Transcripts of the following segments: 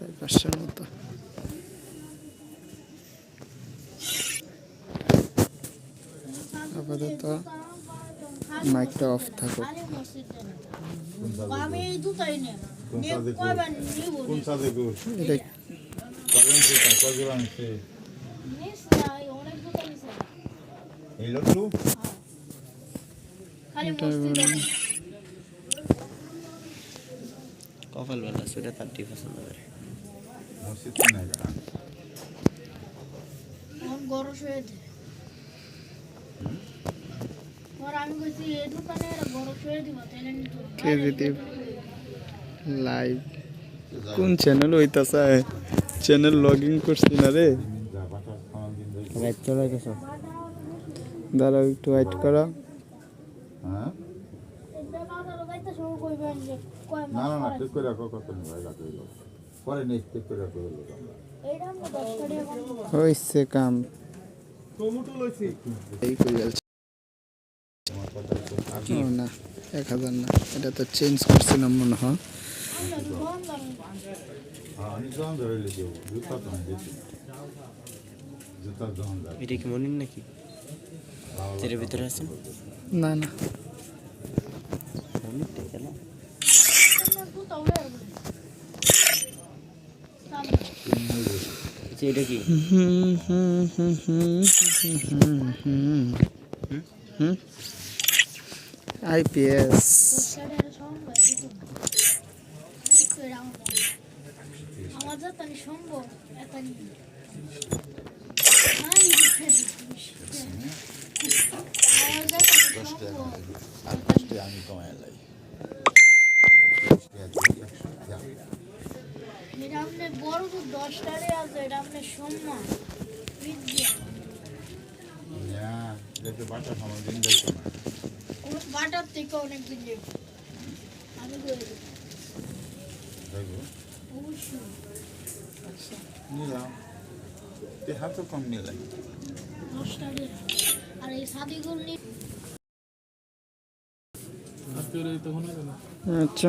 চার পাঁচশোর মতো আপাতত মাইকটা অফ থাকুক কপাল বেলা সেটা তার টি পছন্দ লাইভ। কোন চ্যানেল হইতাছে? চ্যানেল লগ ইন করছি না রে। যা বাটার খাওয়ান দিন দেখি রাত চলে গেছো। দাঁড়াও একটু ওয়েট করো। হ্যাঁ? না না না ঠিক করে রাখো কত ভাই রাখো পরে করে কম। এই করে যাচ্ছে ও না এক হাজার না। এটা তো চেঞ্জ করছিলাম মনে হয়। হ্যাঁ এটা কি মনির নাকি? এর ভিতরে আছে? না না মনির টাকা না আমরা দুটো হয়ে গেল আচ্ছা, এটা কি হুম হুম হুম হুম হুম হুম হুম আইপিএস আমার যাতানি সম্ভব এতানি আমার যাতানি সম্ভব আর পাঁচটি আমি কমায় লাই বড় তো দশটারে আছে এটা আপনার সম্মান হ্যাঁ বাটার কোনো থেকে অনেক দিন আমি করে দেবো অবশ্যই। নিলাম। হাতও কম দশটারে। আর এই সাদিগুল নিয়ে আচ্ছা।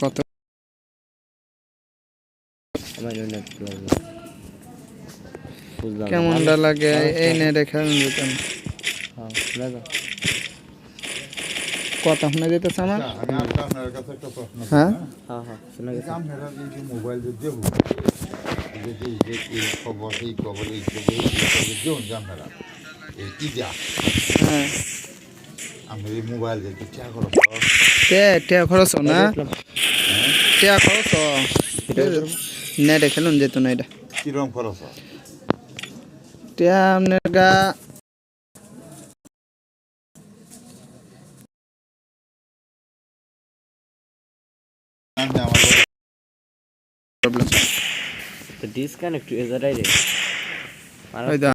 কত কেমনটা লাগে? এই খেলেন যেতাম হ্যাঁ কথা শোনা যেতেছে আমার? আচ্ছা, আপনার কাছে একটা প্রশ্ন হ্যাঁ? হ্যাঁ? হ্যাঁ শোনা গেছে। আপনারা যে যে মোবাইল যে দেবো যে যে এই খবর এই খবর এই খবর এই খবর দেউন যে আপনারা এই কি যা? হ্যাঁ। আমি এই মোবাইল যে ঠিয়া করো তে টিয়া খরচ না? টিয়া খরচ। নেটে খেলুন যেত না এটা। কিরম খরচ হয়? টিয়া আপনার গা আমি আমার প্রবলেম হয়ে যায় রে ওই দা